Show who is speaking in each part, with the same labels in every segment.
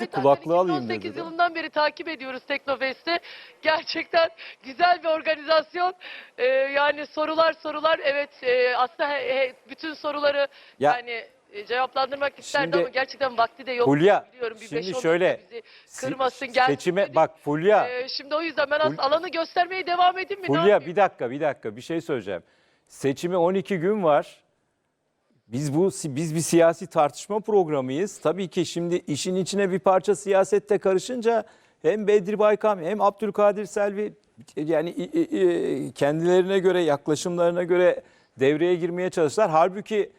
Speaker 1: Ahmet Hakan
Speaker 2: kulaklığı alayım
Speaker 1: 2018
Speaker 2: dedi. de.
Speaker 1: yılından beri takip ediyoruz Teknofest'i. Gerçekten güzel bir organizasyon. Ee, yani sorular sorular evet e, aslında he- he- bütün soruları
Speaker 2: Ya-
Speaker 1: yani e, cevaplandırmak isterdi
Speaker 2: Şimdi-
Speaker 1: ama gerçekten vakti de yok. Biliyorum bir
Speaker 2: şimdi
Speaker 1: beş, on
Speaker 2: şöyle,
Speaker 1: dakika bizi kırmasın gelsin
Speaker 2: Seçime
Speaker 1: dedi.
Speaker 2: bak Fulya.
Speaker 1: Ee, şimdi o yüzden ben
Speaker 2: Ful-
Speaker 1: alanı göstermeye devam edeyim mi? Ne
Speaker 2: Fulya
Speaker 1: yapayım?
Speaker 2: bir dakika bir dakika bir şey söyleyeceğim. Seçime 12 gün var. Biz bu biz bir siyasi tartışma programıyız. Tabii ki şimdi işin içine bir parça siyasette karışınca hem Bedri Baykam hem Abdülkadir Selvi yani kendilerine göre yaklaşımlarına göre devreye girmeye çalıştılar. Halbuki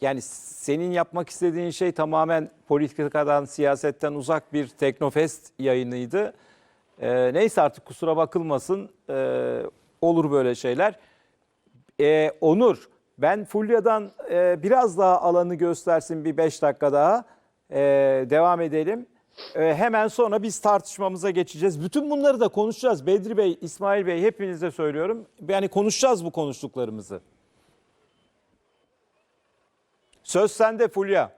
Speaker 2: yani senin yapmak istediğin şey tamamen politikadan, siyasetten uzak bir teknofest yayınıydı. Ee, neyse artık kusura bakılmasın. Ee, olur böyle şeyler. Ee, Onur, ben Fulya'dan e, biraz daha alanı göstersin bir 5 dakika daha. Ee, devam edelim. Ee, hemen sonra biz tartışmamıza geçeceğiz. Bütün bunları da konuşacağız. Bedri Bey, İsmail Bey hepinize söylüyorum. Yani konuşacağız bu konuştuklarımızı. Söz sende Fulya.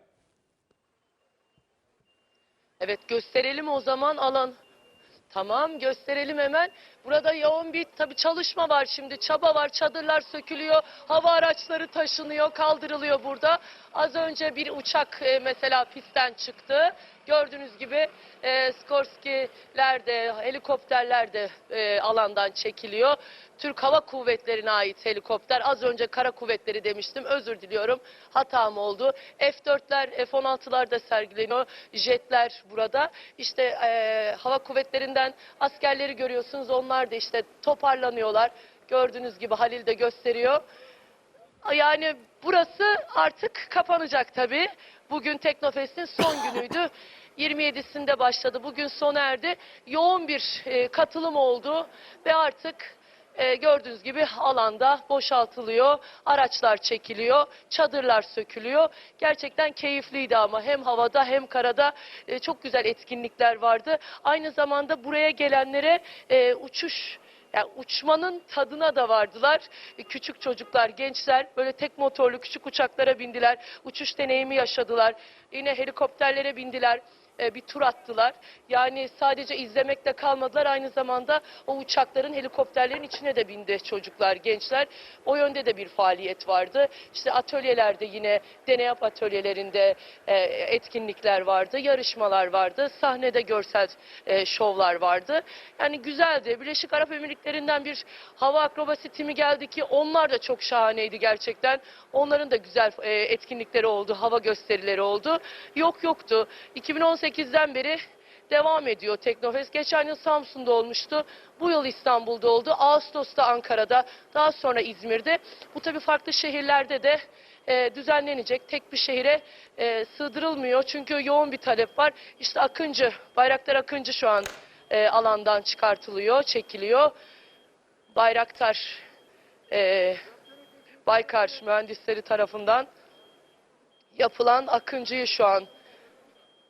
Speaker 1: Evet gösterelim o zaman alan. Tamam gösterelim hemen. Burada yoğun bir tabii çalışma var şimdi. Çaba var. Çadırlar sökülüyor. Hava araçları taşınıyor, kaldırılıyor burada. Az önce bir uçak e, mesela pistten çıktı. Gördüğünüz gibi e, Skorsky'ler de, helikopterler de e, alandan çekiliyor. Türk Hava Kuvvetleri'ne ait helikopter. Az önce Kara Kuvvetleri demiştim. Özür diliyorum. Hatam oldu. F-4'ler, F-16'lar da sergileniyor. Jetler burada. İşte e, Hava Kuvvetleri'nden askerleri görüyorsunuz. Onlar da işte toparlanıyorlar. Gördüğünüz gibi Halil de gösteriyor. Yani burası artık kapanacak tabii. Bugün Teknofest'in son günüydü. 27'sinde başladı. Bugün sona erdi. Yoğun bir e, katılım oldu ve artık e, gördüğünüz gibi alanda boşaltılıyor. Araçlar çekiliyor. Çadırlar sökülüyor. Gerçekten keyifliydi ama hem havada hem karada e, çok güzel etkinlikler vardı. Aynı zamanda buraya gelenlere e, uçuş yani uçmanın tadına da vardılar. Küçük çocuklar, gençler böyle tek motorlu küçük uçaklara bindiler. Uçuş deneyimi yaşadılar. Yine helikopterlere bindiler. E, Bir tur attılar. Yani sadece izlemekle kalmadılar. Aynı zamanda o uçakların, helikopterlerin içine de bindi çocuklar, gençler. O yönde de bir faaliyet vardı. İşte atölyelerde yine deney atölyelerinde e, etkinlikler vardı, yarışmalar vardı. Sahnede görsel e, şovlar vardı. Yani güzeldi. Birleşik Arap Emirlikleri'nden bir hava akrobasi timi geldi ki onlar da çok şahaneydi gerçekten. Onların da güzel etkinlikleri oldu, hava gösterileri oldu. Yok yoktu. 2018'den beri devam ediyor Teknofest. Geçen yıl Samsun'da olmuştu. Bu yıl İstanbul'da oldu. Ağustos'ta Ankara'da, daha sonra İzmir'de. Bu tabii farklı şehirlerde de e, düzenlenecek. Tek bir şehire e, sığdırılmıyor. Çünkü yoğun bir talep var. İşte Akıncı, Bayraktar Akıncı şu an e, alandan çıkartılıyor, çekiliyor. Bayraktar, e, Baykar mühendisleri tarafından yapılan Akıncı'yı şu an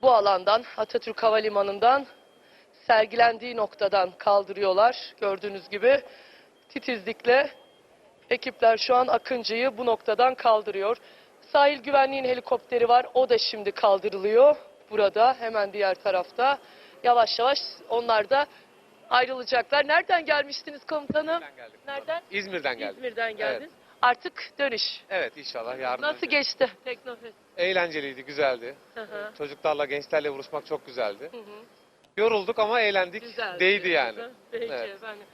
Speaker 1: bu alandan Atatürk Havalimanı'ndan sergilendiği noktadan kaldırıyorlar. Gördüğünüz gibi titizlikle ekipler şu an Akıncı'yı bu noktadan kaldırıyor. Sahil güvenliğin helikopteri var. O da şimdi kaldırılıyor. Burada hemen diğer tarafta. Yavaş yavaş onlar da ayrılacaklar. Nereden gelmiştiniz komutanım?
Speaker 3: İzmir'den geldik.
Speaker 1: Nereden?
Speaker 3: İzmir'den geldik.
Speaker 1: İzmir'den geldiniz.
Speaker 3: Evet.
Speaker 1: Artık dönüş.
Speaker 3: Evet inşallah yarın.
Speaker 1: Nasıl
Speaker 3: döneceğiz.
Speaker 1: geçti Teknofest?
Speaker 3: Eğlenceliydi, güzeldi.
Speaker 1: Hı hı.
Speaker 3: Çocuklarla, gençlerle vuruşmak çok güzeldi.
Speaker 1: Hı hı.
Speaker 3: Yorulduk ama eğlendik.
Speaker 1: Güzeldi.
Speaker 3: Değdi yani.
Speaker 1: Peki
Speaker 3: Evet.
Speaker 1: efendim.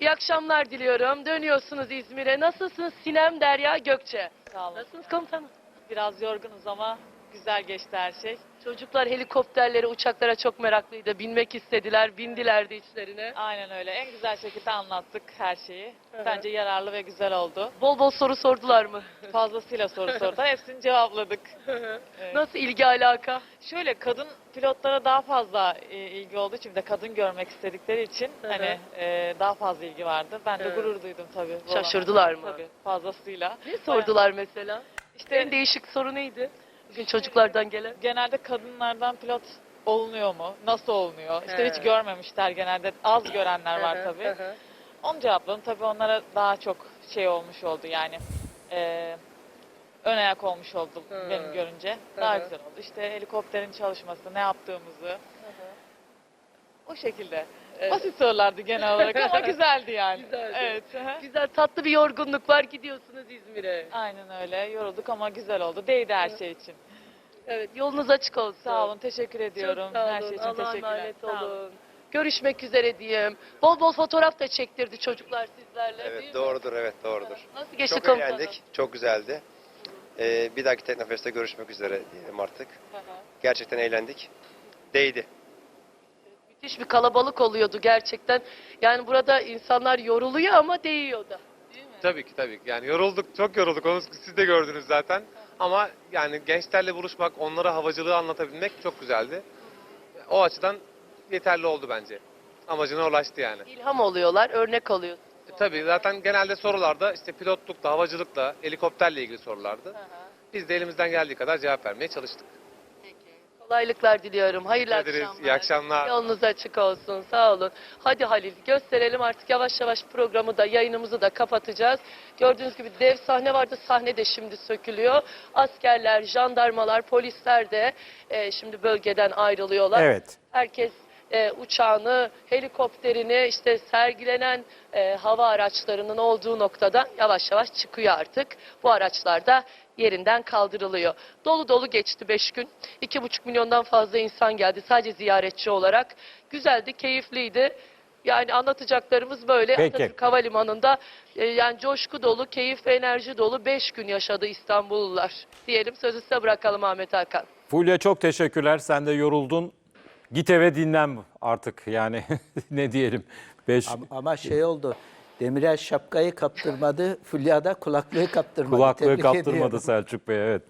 Speaker 1: İyi akşamlar diliyorum. Dönüyorsunuz İzmir'e. Nasılsınız Sinem Derya Gökçe?
Speaker 4: Sağ olun.
Speaker 1: Nasılsınız komutanım?
Speaker 4: Biraz yorgunuz ama güzel geçti her şey.
Speaker 1: Çocuklar helikopterlere, uçaklara çok meraklıydı. Binmek istediler, bindiler de içlerine.
Speaker 4: Aynen öyle. En güzel şekilde anlattık her şeyi. Bence yararlı ve güzel oldu.
Speaker 1: Bol bol soru sordular mı?
Speaker 4: Fazlasıyla soru sordular. Hepsini cevapladık. Evet.
Speaker 1: Nasıl ilgi alaka?
Speaker 4: Şöyle kadın pilotlara daha fazla e, ilgi olduğu için bir de kadın görmek istedikleri için hani e, daha fazla ilgi vardı. Ben de gurur duydum tabii.
Speaker 1: Şaşırdılar mı?
Speaker 4: Tabii fazlasıyla.
Speaker 1: Ne sordular mesela?
Speaker 4: İşte
Speaker 1: En değişik soru neydi? Bugün çocuklardan gelen.
Speaker 4: genelde kadınlardan pilot olunuyor mu? Nasıl olunuyor? İşte
Speaker 1: He.
Speaker 4: hiç görmemişler genelde. Az görenler var tabii. Onu cevapladım. Tabii onlara daha çok şey olmuş oldu yani. Ee, ön ayak olmuş oldu
Speaker 1: Hı.
Speaker 4: benim görünce. Daha
Speaker 1: Hı hı.
Speaker 4: güzel oldu. İşte helikopterin çalışması, ne yaptığımızı. O şekilde.
Speaker 1: Evet.
Speaker 4: Basit sorulardı genel olarak ama güzeldi yani.
Speaker 1: Güzeldi.
Speaker 4: Evet.
Speaker 1: Güzel tatlı bir yorgunluk var gidiyorsunuz İzmir'e.
Speaker 4: Aynen öyle. Yorulduk ama güzel oldu. Değdi her şey için.
Speaker 1: Evet yolunuz açık olsun.
Speaker 4: Sağ olun. Teşekkür ediyorum.
Speaker 1: Çok sağ olun.
Speaker 4: Her şey için
Speaker 1: Allah'a
Speaker 4: teşekkürler.
Speaker 1: emanet
Speaker 4: Sağ olun.
Speaker 1: olun. Görüşmek üzere diyeyim. Bol bol fotoğraf da çektirdi çocuklar sizlerle değil
Speaker 5: Evet
Speaker 1: mi?
Speaker 5: doğrudur evet doğrudur.
Speaker 1: Nasıl geçti
Speaker 5: Çok
Speaker 1: komutanım?
Speaker 5: eğlendik. Çok güzeldi. Ee, bir dahaki Teknofest'te görüşmek üzere diyelim artık.
Speaker 1: Hı hı.
Speaker 5: Gerçekten eğlendik. Değdi.
Speaker 1: Müthiş bir kalabalık oluyordu gerçekten. Yani burada insanlar yoruluyor ama değiyor da. Değil mi?
Speaker 3: Tabii ki tabii ki. Yani yorulduk, çok yorulduk. Onu siz de gördünüz zaten. Ama yani gençlerle buluşmak, onlara havacılığı anlatabilmek çok güzeldi. O açıdan yeterli oldu bence. Amacına ulaştı yani.
Speaker 1: İlham oluyorlar, örnek oluyor.
Speaker 3: E, tabii zaten genelde sorularda işte pilotlukla, havacılıkla, helikopterle ilgili sorulardı. Biz de elimizden geldiği kadar cevap vermeye çalıştık.
Speaker 1: Kolaylıklar diliyorum. Hayırlı
Speaker 3: ederiz.
Speaker 1: akşamlar.
Speaker 3: İyi akşamlar.
Speaker 1: Yolunuz açık olsun. Sağ olun. Hadi Halil gösterelim artık yavaş yavaş programı da yayınımızı da kapatacağız. Gördüğünüz gibi dev sahne vardı. Sahne de şimdi sökülüyor. Askerler, jandarmalar, polisler de e, şimdi bölgeden ayrılıyorlar.
Speaker 2: Evet.
Speaker 1: Herkes e, uçağını, helikopterini, işte sergilenen e, hava araçlarının olduğu noktada yavaş yavaş çıkıyor artık. Bu araçlar da yerinden kaldırılıyor. Dolu dolu geçti 5 gün. 2,5 milyondan fazla insan geldi sadece ziyaretçi olarak. Güzeldi, keyifliydi. Yani anlatacaklarımız böyle.
Speaker 2: Peki.
Speaker 1: Atatürk Havalimanı'nda e, yani coşku dolu, keyif ve enerji dolu 5 gün yaşadı İstanbullular. Diyelim sözü size bırakalım Ahmet Hakan.
Speaker 2: Fulya çok teşekkürler. Sen de yoruldun. Git eve dinlen artık yani ne diyelim. Beş
Speaker 6: Ama, ama şey oldu. Demirel şapkayı kaptırmadı. Fulya da kulaklığı kaptırmadı.
Speaker 2: kulaklığı
Speaker 6: Tebrik
Speaker 2: kaptırmadı
Speaker 6: ediyorum.
Speaker 2: Selçuk Bey evet.